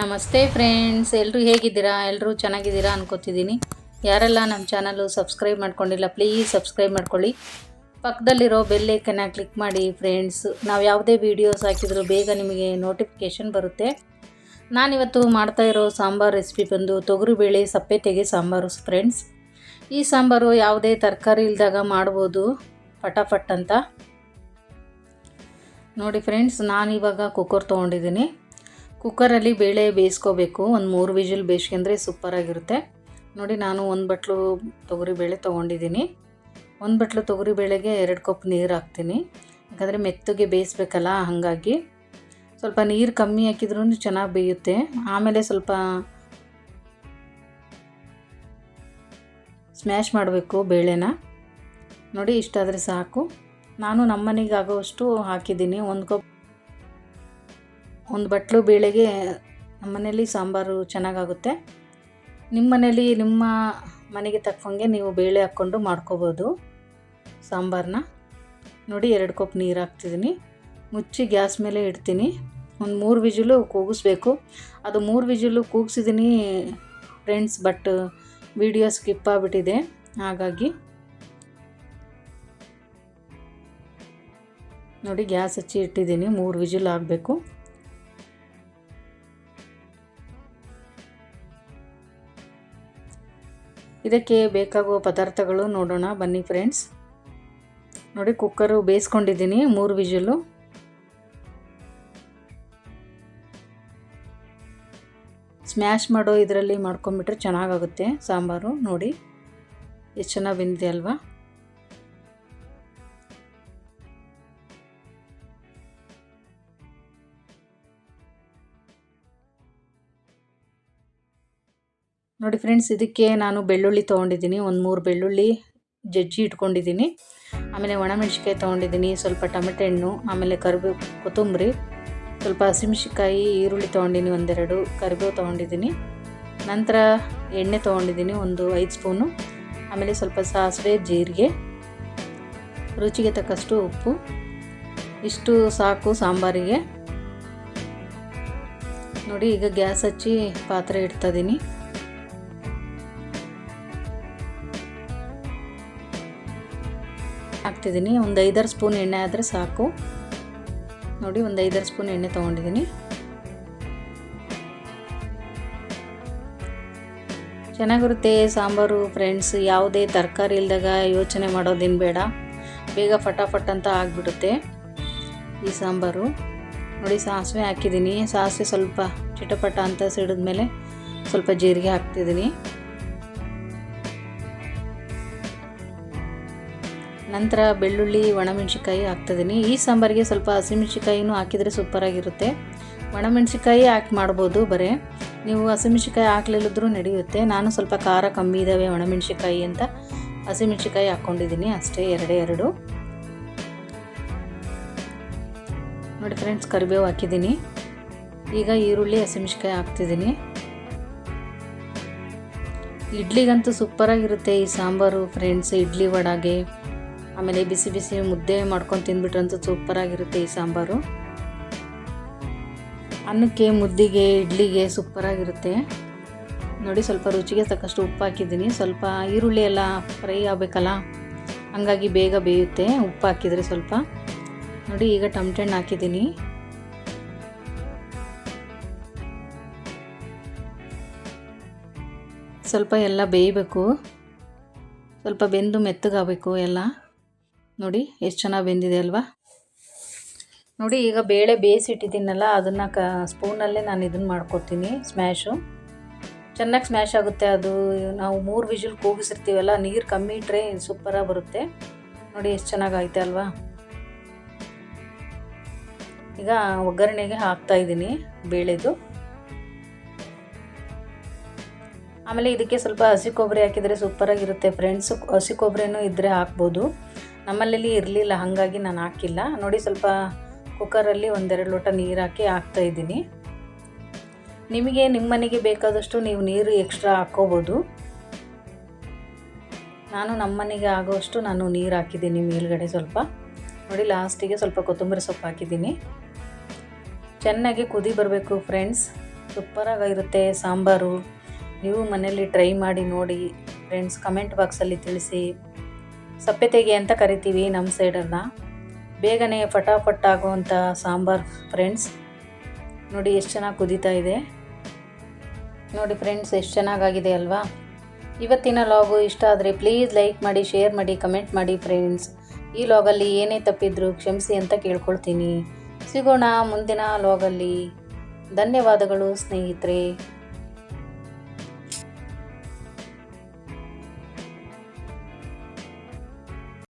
ನಮಸ್ತೆ ಫ್ರೆಂಡ್ಸ್. ಎಲ್ಲರೂ ಹೇಗಿದ್ದೀರಾ? ಎಲ್ಲರೂ ಚೆನ್ನಾಗಿದ್ದೀರಾ ಅನ್ಕೋತಿದ್ದೀನಿ. ಯಾರೆಲ್ಲ ನಮ್ಮ ಚಾನಲು ಸಬ್ಸ್ಕ್ರೈಬ್ ಮಾಡ್ಕೊಂಡಿಲ್ಲ, ಪ್ಲೀಸ್ ಸಬ್ಸ್ಕ್ರೈಬ್ ಮಾಡ್ಕೊಳ್ಳಿ. ಪಕ್ಕದಲ್ಲಿರೋ ಬೆಲ್ಲೈಕನ್ನ ಕ್ಲಿಕ್ ಮಾಡಿ ಫ್ರೆಂಡ್ಸ್. ನಾವು ಯಾವುದೇ ವೀಡಿಯೋಸ್ ಹಾಕಿದರೂ ಬೇಗ ನಿಮಗೆ ನೋಟಿಫಿಕೇಷನ್ ಬರುತ್ತೆ. ನಾನಿವತ್ತು ಮಾಡ್ತಾ ಇರೋ ಸಾಂಬಾರು ರೆಸಿಪಿ ಬಂದು ತೊಗರಿಬೇಳೆ ಸಪ್ಪೆ ತೆಗೆ ಸಾಂಬಾರು ಫ್ರೆಂಡ್ಸ್. ಈ ಸಾಂಬಾರು ಯಾವುದೇ ತರಕಾರಿ ಇಲ್ದಾಗ ಮಾಡ್ಬೋದು. ಫಟಾಫಟ್ ಅಂತ. ನೋಡಿ ಫ್ರೆಂಡ್ಸ್, ನಾನಿವಾಗ ಕುಕ್ಕರ್ ತೊಗೊಂಡಿದ್ದೀನಿ. ಕುಕ್ಕರಲ್ಲಿ ಬೇಳೆ ಬೇಯಿಸ್ಕೋಬೇಕು. ಒಂದು ಮೂರು ವಿಜಿಲ್ ಬೇಯಿಸ್ಕೊಂಡ್ರೆ ಸೂಪರಾಗಿರುತ್ತೆ ನೋಡಿ, ನಾನು ಒಂದು ಬಟ್ಲು ತೊಗರಿ ಬೇಳೆ ತೊಗೊಂಡಿದ್ದೀನಿ. ಒಂದು ಬಟ್ಲು ತೊಗರಿ ಬೇಳೆಗೆ ಎರಡು ಕಪ್ ನೀರು ಹಾಕ್ತೀನಿ. ಯಾಕಂದರೆ ಮೆತ್ತಗೆ ಬೇಯಿಸ್ಬೇಕಲ್ಲ, ಹಾಗಾಗಿ. ಸ್ವಲ್ಪ ನೀರು ಕಮ್ಮಿ ಹಾಕಿದ್ರೂ ಚೆನ್ನಾಗಿ ಬೇಯುತ್ತೆ. ಆಮೇಲೆ ಸ್ವಲ್ಪ ಸ್ಮ್ಯಾಶ್ ಮಾಡಬೇಕು ಬೇಳೆನ. ನೋಡಿ, ಇಷ್ಟಾದರೆ ಸಾಕು. ನಾನು ನಮ್ಮ ಮನೆಗೆ ಆಗೋವಷ್ಟು ಹಾಕಿದ್ದೀನಿ. ಒಂದು ಕಪ್ ಒಂದು ಬಟ್ಲು ಬೇಳೆಗೆ ನಮ್ಮ ಮನೇಲಿ ಸಾಂಬಾರು ಚೆನ್ನಾಗಾಗುತ್ತೆ. ನಿಮ್ಮ ಮನೇಲಿ ನಿಮ್ಮ ಮನೆಗೆ ತಕ್ಕಂಗೆ ನೀವು ಬೇಳೆ ಹಾಕ್ಕೊಂಡು ಮಾಡ್ಕೋಬೋದು ಸಾಂಬಾರನ್ನ ನೋಡಿ ಎರಡು ಕಪ್ ನೀರು ಹಾಕ್ತಿದ್ದೀನಿ. ಮುಚ್ಚಿ ಗ್ಯಾಸ್ ಮೇಲೆ ಇಡ್ತೀನಿ. ಒಂದು ಮೂರು ವಿಜಿಲು ಕೂಗಿಸ್ಬೇಕು. ಅದು ಮೂರು ವಿಜಿಲು ಕೂಗಿಸಿದ್ದೀನಿ ಫ್ರೆಂಡ್ಸ್, ಬಟ್ ವಿಡಿಯೋ ಸ್ಕಿಪ್ ಆಗಿಬಿಟ್ಟಿದೆ. ಹಾಗಾಗಿ ನೋಡಿ ಗ್ಯಾಸ್ ಹಚ್ಚಿ ಇಟ್ಟಿದ್ದೀನಿ. ಮೂರು ವಿಜಿಲ್ ಆಗಬೇಕು ಇದಕ್ಕೆ ಬೇಕಾಗುವ ಪದಾರ್ಥಗಳು ನೋಡೋಣ. ಬನ್ನಿ ಫ್ರೆಂಡ್ಸ್ ನೋಡಿ ಕುಕ್ಕರು ಬೇಯಿಸ್ಕೊಂಡಿದ್ದೀನಿ, ಮೂರು ವಿಜಲು. ಸ್ಮ್ಯಾಶ್ ಮಾಡೋ ಇದರಲ್ಲಿ ಮಾಡ್ಕೊಂಬಿಟ್ರೆ ಚೆನ್ನಾಗಾಗುತ್ತೆ ಸಾಂಬಾರು. ನೋಡಿ, ಎಷ್ಟು ಚೆನ್ನಾಗಿ ಬಂದಿದೆ ಅಲ್ವಾ? ನೋಡಿ ಫ್ರೆಂಡ್ಸ್, ಇದಕ್ಕೆ ನಾನು ಬೆಳ್ಳುಳ್ಳಿ ತೊಗೊಂಡಿದ್ದೀನಿ. ಒಂದು ಮೂರು ಬೆಳ್ಳುಳ್ಳಿ ಜಜ್ಜಿ ಇಟ್ಕೊಂಡಿದ್ದೀನಿ. ಆಮೇಲೆ ಒಣಮೆಣ್ಸಿಕಾಯಿ ತೊಗೊಂಡಿದ್ದೀನಿ, ಸ್ವಲ್ಪ ಟೊಮೆಟೊ ಹಣ್ಣು, ಆಮೇಲೆ ಕರಿಬೇವು ಕೊತ್ತಂಬರಿ, ಸ್ವಲ್ಪ ಹಸಿಮೆಣ್ಸಿಕಾಯಿ ಈರುಳ್ಳಿ ತೊಗೊಂಡಿನಿ ಒಂದೆರಡು, ಕರಿಬೇವು ತೊಗೊಂಡಿದ್ದೀನಿ. ನಂತರ ಎಣ್ಣೆ ತೊಗೊಂಡಿದ್ದೀನಿ ಒಂದು ಐದು ಸ್ಪೂನು. ಆಮೇಲೆ ಸ್ವಲ್ಪ ಸಾಸಿವೆ, ಜೀರಿಗೆ, ರುಚಿಗೆ ತಕ್ಕಷ್ಟು ಉಪ್ಪು, ಇಷ್ಟು ಸಾಕು ಸಾಂಬಾರಿಗೆ. ನೋಡಿ, ಈಗ ಗ್ಯಾಸ್ ಹಚ್ಚಿ ಪಾತ್ರೆ ಇಡ್ತಾಯಿದ್ದೀನಿ ಹಾಕ್ತಿದ್ದೀನಿ. ಒಂದು ಐದಾರು ಸ್ಪೂನ್ ಎಣ್ಣೆ ಆದರೆ ಸಾಕು. ನೋಡಿ, ಒಂದು ಐದಾರು ಸ್ಪೂನ್ ಎಣ್ಣೆ ತೊಗೊಂಡಿದ್ದೀನಿ. ಚೆನ್ನಾಗಿರುತ್ತೆ ಸಾಂಬಾರು ಫ್ರೆಂಡ್ಸ್. ಯಾವುದೇ ತರಕಾರಿ ಇಲ್ದಾಗ ಯೋಚನೆ ಮಾಡೋದೇನು ಬೇಡ. ಬೇಗ ಫಟಾಫಟ್ ಅಂತ ಆಗಿಬಿಡುತ್ತೆ ಈ ಸಾಂಬಾರು. ನೋಡಿ, ಸಾಸಿವೆ ಹಾಕಿದ್ದೀನಿ. ಸಾಸಿವೆ ಸ್ವಲ್ಪ ಚಿಟಪಟ ಅಂತ ಸಿಡಿದ್ಮೇಲೆ ಸ್ವಲ್ಪ ಜೀರಿಗೆ ಹಾಕ್ತಿದ್ದೀನಿ. ನಂತರ ಬೆಳ್ಳುಳ್ಳಿ ಒಣಮೆಣ್ಸಿಕಾಯಿ ಹಾಕ್ತಿದ್ದೀನಿ. ಈ ಸಾಂಬಾರಿಗೆ ಸ್ವಲ್ಪ ಹಸಿಮೆಣ್ಸಿಕಾಯಿನೂ ಹಾಕಿದರೆ ಸೂಪರಾಗಿರುತ್ತೆ. ಒಣಮೆಣ್ಸಿಕಾಯಿ ಹಾಕಿ ಮಾಡ್ಬೋದು ಬರೀ. ನೀವು ಹಸಿಮೆಣ್ಸಿಕಾಯಿ ಹಾಕ್ಲಿಲ್ಲದ್ರೂ ನಡೆಯುತ್ತೆ. ನಾನು ಸ್ವಲ್ಪ ಖಾರ ಕಮ್ಮಿ ಇದ್ದಾವೆ ಒಣಮೆಣ್ಸಿಕಾಯಿ ಅಂತ. ಹಸಿಮೆಣ್ಸಿಕಾಯಿ ಹಾಕ್ಕೊಂಡಿದ್ದೀನಿ ಅಷ್ಟೇ, ಎರಡೇ ಎರಡು. ನೋಡಿ ಫ್ರೆಂಡ್ಸ್ ಕರಿಬೇವು ಹಾಕಿದ್ದೀನಿ. ಈಗ ಈರುಳ್ಳಿ ಹಸಿಮೆಣ್ಸಿಕಾಯಿ ಹಾಕ್ತಿದ್ದೀನಿ. ಇಡ್ಲಿಗಂತೂ ಸೂಪರಾಗಿರುತ್ತೆ ಈ ಸಾಂಬಾರು ಫ್ರೆಂಡ್ಸ್ ಇಡ್ಲಿ ವಡಾಗೆ. ಆಮೇಲೆ ಬಿಸಿ ಬಿಸಿ ಮುದ್ದೆ ಮಾಡ್ಕೊಂಡು ತಿಂದ್ಬಿಟ್ರಂತೂ ಸೂಪರಾಗಿರುತ್ತೆ ಈ ಸಾಂಬಾರು. ಅನ್ನಕ್ಕೆ, ಮುದ್ದಿಗೆ, ಇಡ್ಲಿಗೆ ಸೂಪರಾಗಿರುತ್ತೆ ನೋಡಿ ಸ್ವಲ್ಪ ರುಚಿಗೆ ತಕ್ಕಷ್ಟು ಉಪ್ಪು ಹಾಕಿದ್ದೀನಿ. ಸ್ವಲ್ಪ ಈರುಳ್ಳಿ ಎಲ್ಲ ಫ್ರೈ ಆಗಬೇಕಲ್ಲ, ಹಂಗಾಗಿ ಬೇಗ ಬೇಯುತ್ತೆ. ಉಪ್ಪು ಹಾಕಿದರೆ ಸ್ವಲ್ಪ. ನೋಡಿ ಈಗ ಟಮಟೆ ಹಣ್ಣು ಹಾಕಿದ್ದೀನಿ. ಸ್ವಲ್ಪ ಎಲ್ಲ ಬೇಯಬೇಕು. ಸ್ವಲ್ಪ ಬೆಂದು ಮೆತ್ತಗಾಗಬೇಕು ಎಲ್ಲ. ನೋಡಿ, ಎಷ್ಟು ಚೆನ್ನಾಗಿ ಬೆಂದಿದೆ ಅಲ್ವಾ? ನೋಡಿ, ಈಗ ಬೇಳೆ ಬೇಯಿಸಿಟ್ಟಿದ್ದೀನಲ್ಲ, ಅದನ್ನು ಕ, ಸ್ಪೂನಲ್ಲೇ ನಾನು ಇದನ್ನು ಮಾಡ್ಕೊತೀನಿ ಸ್ಮ್ಯಾಶು ಚೆನ್ನಾಗಿ ಸ್ಮ್ಯಾಶ್ ಆಗುತ್ತೆ ಅದು. ನಾವು ಮೂರು ವಿಜಿಲ್ ಕೂಗಿಸಿರ್ತೀವಲ್ಲ, ನೀರು ಕಮ್ಮಿ ಇಟ್ಟರೆ ಸೂಪರಾಗಿ ಬರುತ್ತೆ. ನೋಡಿ, ಎಷ್ಟು ಚೆನ್ನಾಗೈತೆ ಅಲ್ವಾ? ಈಗ ಒಗ್ಗರಣೆಗೆ ಹಾಕ್ತಾ ಇದ್ದೀನಿ ಬೇಳೆದು. ಆಮೇಲೆ ಇದಕ್ಕೆ ಸ್ವಲ್ಪ ಹಸಿ ಕೊಬ್ಬರಿ ಹಾಕಿದರೆ ಸೂಪರಾಗಿರುತ್ತೆ ಫ್ರೆಂಡ್ಸು ಹಸಿ ಕೊಬ್ಬರಿನೂ ಇದ್ದರೆ ಹಾಕ್ಬೋದು. ನಮ್ಮಲ್ಲಿ ಇರಲಿಲ್ಲ, ಹಾಗಾಗಿ ನಾನು ಹಾಕಿಲ್ಲ. ನೋಡಿ ಸ್ವಲ್ಪ ಕುಕ್ಕರಲ್ಲಿ ಒಂದೆರಡು ಲೋಟ ನೀರು ಹಾಕಿ ಹಾಕ್ತಾ ಇದ್ದೀನಿ. ನಿಮಗೆ ನಿಮ್ಮ ಮನೆಗೆ ಬೇಕಾದಷ್ಟು ನೀವು ನೀರು ಎಕ್ಸ್ಟ್ರಾ ಹಾಕ್ಕೋಬೋದು ನಾನು ನಮ್ಮ ಮನೆಗೆ ಆಗೋಷ್ಟು ನಾನು ನೀರು ಹಾಕಿದ್ದೀನಿ ಮೇಲುಗಡೆ ಸ್ವಲ್ಪ. ನೋಡಿ ಲಾಸ್ಟಿಗೆ ಸ್ವಲ್ಪ ಕೊತ್ತಂಬರಿ ಸೊಪ್ಪು ಹಾಕಿದ್ದೀನಿ. ಚೆನ್ನಾಗಿ ಕುದಿ ಬರಬೇಕು ಫ್ರೆಂಡ್ಸ್ ಸೂಪರಾಗಿರುತ್ತೆ ಸಾಂಬಾರು. ನೀವು ಮನೆಯಲ್ಲಿ ಟ್ರೈ ಮಾಡಿ ನೋಡಿ ಫ್ರೆಂಡ್ಸ್ ಕಮೆಂಟ್ ಬಾಕ್ಸಲ್ಲಿ ತಿಳಿಸಿ. ಸಪ್ಪೆತೆಗೆ ಅಂತ ಕರಿತೀವಿ ನಮ್ಮ ಸೈಡನ್ನು. ಬೇಗನೆ ಫಟಾಫಟ್ ಆಗುವಂಥ ಸಾಂಬಾರ್ ಫ್ರೆಂಡ್ಸ್ ನೋಡಿ ಎಷ್ಟು ಚೆನ್ನಾಗಿ ಕುದೀತಾ ಇದೆ. ನೋಡಿ ಫ್ರೆಂಡ್ಸ್ ಎಷ್ಟು ಚೆನ್ನಾಗಾಗಿದೆ ಅಲ್ವಾ? ಇವತ್ತಿನ ಲಾಗು ಇಷ್ಟ ಆದರೆ ಪ್ಲೀಸ್ ಲೈಕ್ ಮಾಡಿ ಶೇರ್ ಮಾಡಿ ಕಮೆಂಟ್ ಮಾಡಿ ಫ್ರೆಂಡ್ಸ್ ಈ ಲಾಗಲ್ಲಿ ಏನೇ ತಪ್ಪಿದ್ರು ಕ್ಷಮಿಸಿ ಅಂತ ಕೇಳ್ಕೊಳ್ತೀನಿ. ಸಿಗೋಣ ಮುಂದಿನ ಲಾಗಲ್ಲಿ ಧನ್ಯವಾದಗಳು ಸ್ನೇಹಿತರೆ.